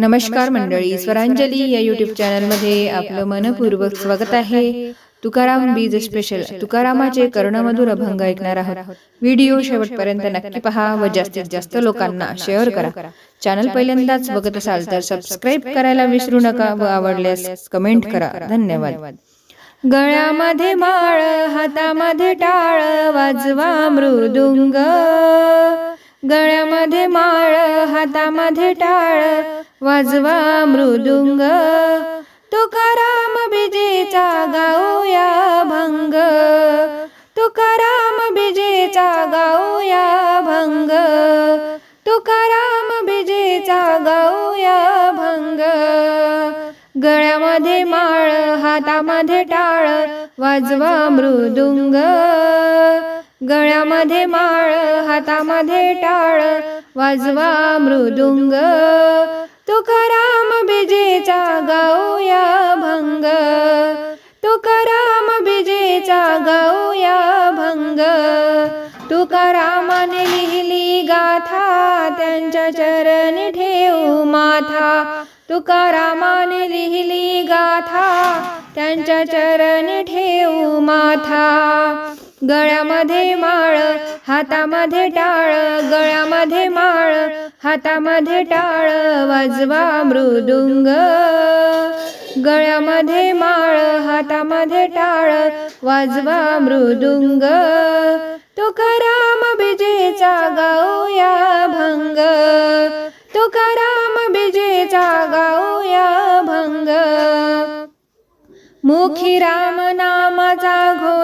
नमस्कार मंडळी स्वरांजली या युट्यूब चॅनलमध्ये आपलं मनपूर्वक स्वागत आहे. तुकाराम बीज स्पेशल तुकारामाचे कर्णमधुर अभंग ऐकणार आहोत. व्हिडिओ शेवटपर्यंत नक्की पहा. व जास्तीत जास्त लोकांना शेअर करा. चॅनल पहिल्यांदाच बघत असाल तर सबस्क्राईब करायला विसरू नका व आवडल्यास कमेंट करा. धन्यवाद. गळ्यामध्ये माळ हातामध्ये टाळ वाजवा मृदुंग. गळ्यामध्ये माळ हातामध्ये टाळ वाजवा मृदुंग. तुकाराम बिजेचा गाऊया भंग. तुकाराम बिजेचा गाऊया भंग. तुकाराम बिजेचा गाऊया भंग. गळ्यामध्ये माळ हातामध्ये टाळ वाजवा मृदुंग. गळ्यामध्ये माळ हातामध्ये टाळ वाजवा मृदुंग. तुकाराम बिजेचा गाऊया भंग. तुकाराम बिजेचा गाऊया भंग. तुकारामाने लिहिली गाथा त्यांच्या चरणी ठेवू माथा. तुकारामाने लिहिली गाथा त्यांच्या चरणी ठेवू माथा. गळ्यामध्ये माळ हातामध्ये टाळ गळ्यामध्ये माळ हातामध्ये टाळ वाजवा मृदुंग. गळ्यामध्ये माळ हातामध्ये टाळ वाजवा मृदुंग. तुकाराम बिजेचा गाऊया भंग. तुकाराम बिजेचा गाऊया भंग. मुखी राम नामाचा घो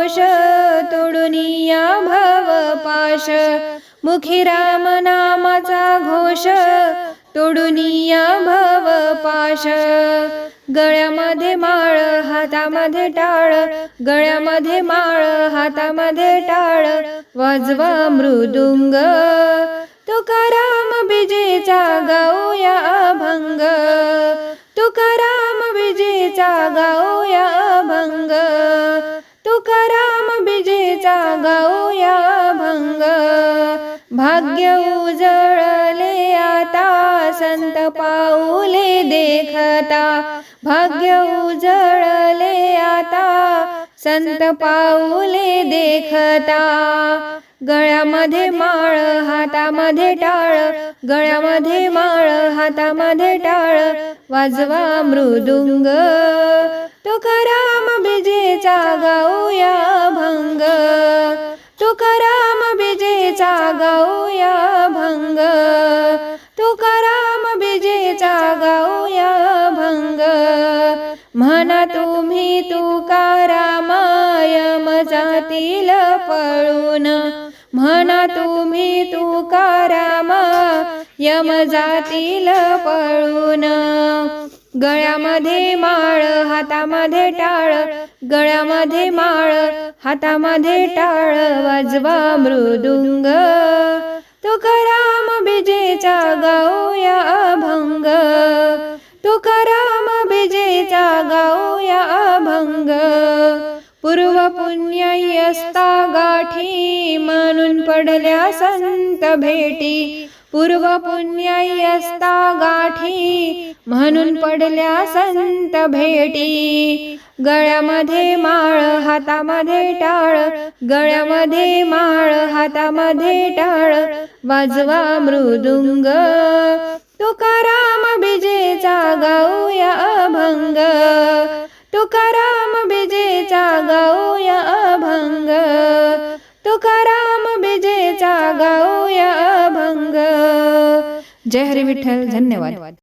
पाश मुखी राम नामाचा घोष. तोडुनिया भव पाश. गळ्यामध्ये माळ हातामध्ये टाळ. गळ्यामध्ये माळ हातामध्ये टाळ. वाजवा मृदुंग. तुकाराम बिजेचा गाऊया भंग तुकाराम बिजेचा गाऊया अभंग. तुकाराम बिजेचा गाऊ भाग्य उजळले आता संत पाऊले देखता. भाग्य उजळले आता संत पाऊले देखता. गळ्यामध्ये माळ हातामध्ये टाळ. गळ्यामध्ये माळ हातामध्ये टाळ. वाजवा मृदुंग. तुकाराम बिजेचा गाऊया भंग. तुकाराम गाऊया भंग. तुकाराम बिजेचा गाऊया भंग. म्हणा तुम्ही तुकारामाय मजातील पळून. म्हणा तुम्ही तुकारामा यम जातील पळून. गळ्यामध्ये माळ हातामध्ये टाळ गळ्यामध्ये माळ हातामध्ये टाळ वाजवा मृदुंग. तुकाराम बिजेचा गाऊया अभंग. तुकाराम बिजेचा गाऊया भंग पूर्व पुण्यस्ता गाठी म्हणून पडल्या संत भेटी. पूर्व पुण्यस्ता गाठी म्हणून पडल्या संत भेटी. गळ्यामध्ये माळ हातामध्ये टाळ गळ्यामध्ये माळ हातामध्ये टाळ वाजवा मृदुंग. तुकाराम बिजेचा गाऊया भंग तुकाराम बिजेचा गाऊया जय हरी विठ्ठल धन्यवाद.